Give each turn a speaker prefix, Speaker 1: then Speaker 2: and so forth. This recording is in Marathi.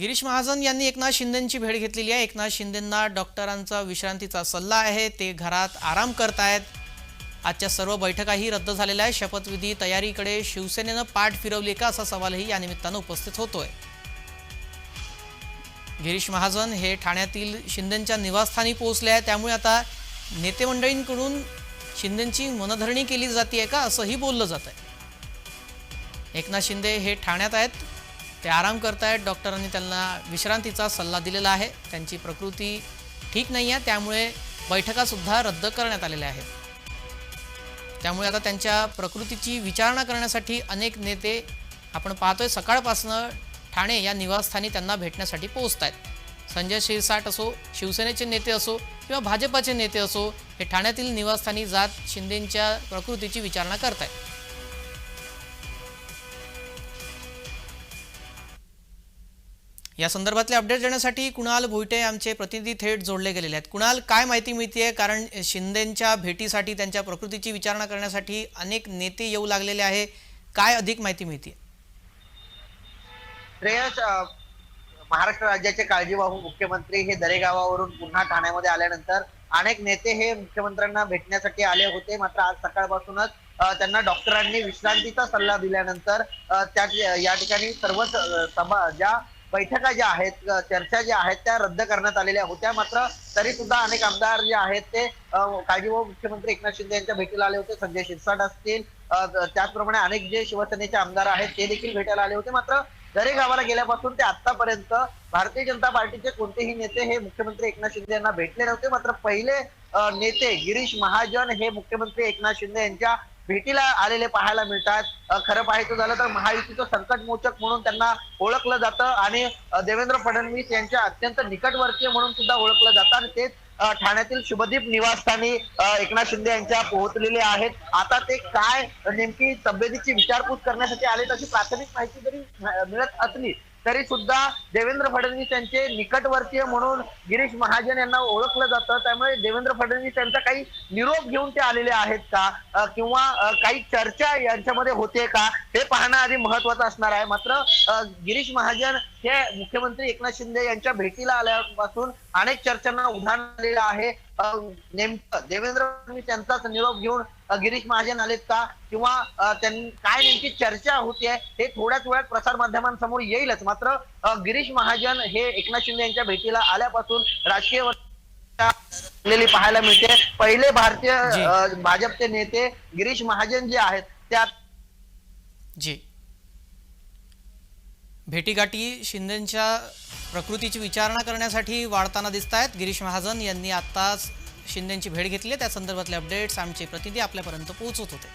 Speaker 1: गिरीश महाजन यांनी एकनाथ शिंदेची भेट घेतलेली आहे. एकनाथ शिंदेंना डॉक्टरांचा विश्रांतीचा सल्ला आहे. ते घरात आराम करत आहेत आजच्या सर्व बैठकाही रद्द झालेल्या आहे शपथविधी तयारीकडे शिवसेनेनं पाठ फिरवली का असा सवालही या निमित्तानं उपस्थित होतोय. गिरीश महाजन हे ठाण्यातील शिंदेंच्या निवासस्थानी पोहोचले आहे त्यामुळे आता नेते मंडळींकडून शिंदेंची मनधरणी केली जाते का असंही बोललं जात आहे एकनाथ शिंदे हे ठाण्यात आहेत. ते आराम करतायत. डॉक्टरांनी त्यांना विश्रांतीचा सल्ला दिलेला आहे. त्यांची प्रकृती ठीक नाही आहे. त्यामुळे बैठकासुद्धा रद्द करण्यात आलेल्या आहेत. त्यामुळे आता त्यांच्या प्रकृतीची विचारणा करण्यासाठी अनेक नेते आपण पाहतोय सकाळपासनं ठाणे या निवासस्थानी त्यांना भेटण्यासाठी पोहोचत आहेत संजय शिरसाट असो शिवसेनेचे नेते असो किंवा भाजपाचे नेते असो हे ठाण्यातील निवासस्थानी जात शिंदेंच्या प्रकृतीची विचारणा करत आहेत या संदर्भातले अपडेट देण्यासाठी कुणाल भोईटे आमचे प्रतिनिधी थेट जोडले गेलेले आहेत. कुणाल काय माहिती मिळते कारण शिंदेंच्या भेटीसाठी त्यांच्या प्रकृतीची विचारणा करण्यासाठी अनेक नेते येऊ लागलेले आहे. काय अधिक माहिती मिळते
Speaker 2: श्रेयस महाराष्ट्र राज्याचे काळजीवाहू मुख्यमंत्री हे दरेगावावरून पुन्हा ठाण्यामध्ये आल्यानंतर अनेक नेते हे मुख्यमंत्र्यांना भेटण्यासाठी आले होते. मात्र आज सकाळपासूनच त्यांना डॉक्टरांनी विश्रांतीचा सल्ला दिल्यानंतर त्या या ठिकाणी सर्वच सभा ज्या बैठका ज्या आहेत चर्चा ज्या आहेत त्या रद्द करण्यात आलेल्या होत्या मात्र तरी सुद्धा अनेक आमदार जे आहेत ते काळजीभाऊ मुख्यमंत्री एकनाथ शिंदे यांच्या भेटीला आले होते संजय शिरसाट असतील त्याचप्रमाणे अनेक जे शिवसेनेचे आमदार आहेत ते देखील भेटायला आले होते. मात्र दरे गावाला गेल्यापासून ते आतापर्यंत भारतीय जनता पार्टीचे कोणतेही नेते हे मुख्यमंत्री एकनाथ शिंदे यांना भेटले नव्हते. मात्र पहिले नेते गिरीश महाजन हे मुख्यमंत्री एकनाथ शिंदे यांच्या भेटीला आलेले पाहायला मिळतात. खरं पाहायचं झालं तर महायुतीचं संकटमोचक म्हणून त्यांना ओळखलं जातं आणि देवेंद्र फडणवीस यांच्या अत्यंत निकटवर्तीय म्हणून सुद्धा ओळखलं जातं आणि तेच ठाण्यातील शुभदीप निवासस्थानी एकनाथ शिंदे यांच्या पोहोचलेले आहेत. आता ते काय नेमकी तब्येतीची विचारपूस करण्यासाठी आले तशी प्राथमिक माहिती जरी मिळत असली तरी सुद्धा देवेंद्र फडणवीस यांचे निकटवर्तीय म्हणून गिरीश महाजन यांना ओळखलं जातं. त्यामुळे देवेंद्र फडणवीस यांचा काही निरोप घेऊन ते आलेले आहेत का? किंवा काही चर्चा यांच्यामध्ये होते का? हे पाहणं आधी महत्वाचं असणार आहे. मात्र गिरीश महाजन हे मुख्यमंत्री एकनाथ शिंदे यांच्या भेटीला आल्यापासून अनेक चर्चांना उधाण आलेलं आहे. नेमकं देवेंद्र फडणवीस यांचाच निरोप घेऊन गिरीश महाजन आलेत का? किंवा त्यांनी काय नेमकी चर्चा होतीये हे थोड्याच वेळात प्रसार माध्यमांसमोर येईलच. मात्र गिरीश महाजन हे एकनाथ शिंदे यांच्या भेटीला आल्यापासून राजकीय पाहायला मिळते. पहिले भारतीय भाजपचे नेते गिरीश महाजन जे आहेत त्या
Speaker 1: जी. भेटीगाठी शिंदेंच्या प्रकृतीची विचारणा करण्यासाठी वाढताना दिसत आहेत गिरीश महाजन यांनी आत्ताच शिंदेंची भेट घेतली आहे. त्या संदर्भातले अपडेट्स आमचे प्रतिनिधी आपल्यापर्यंत पोहोचत होते.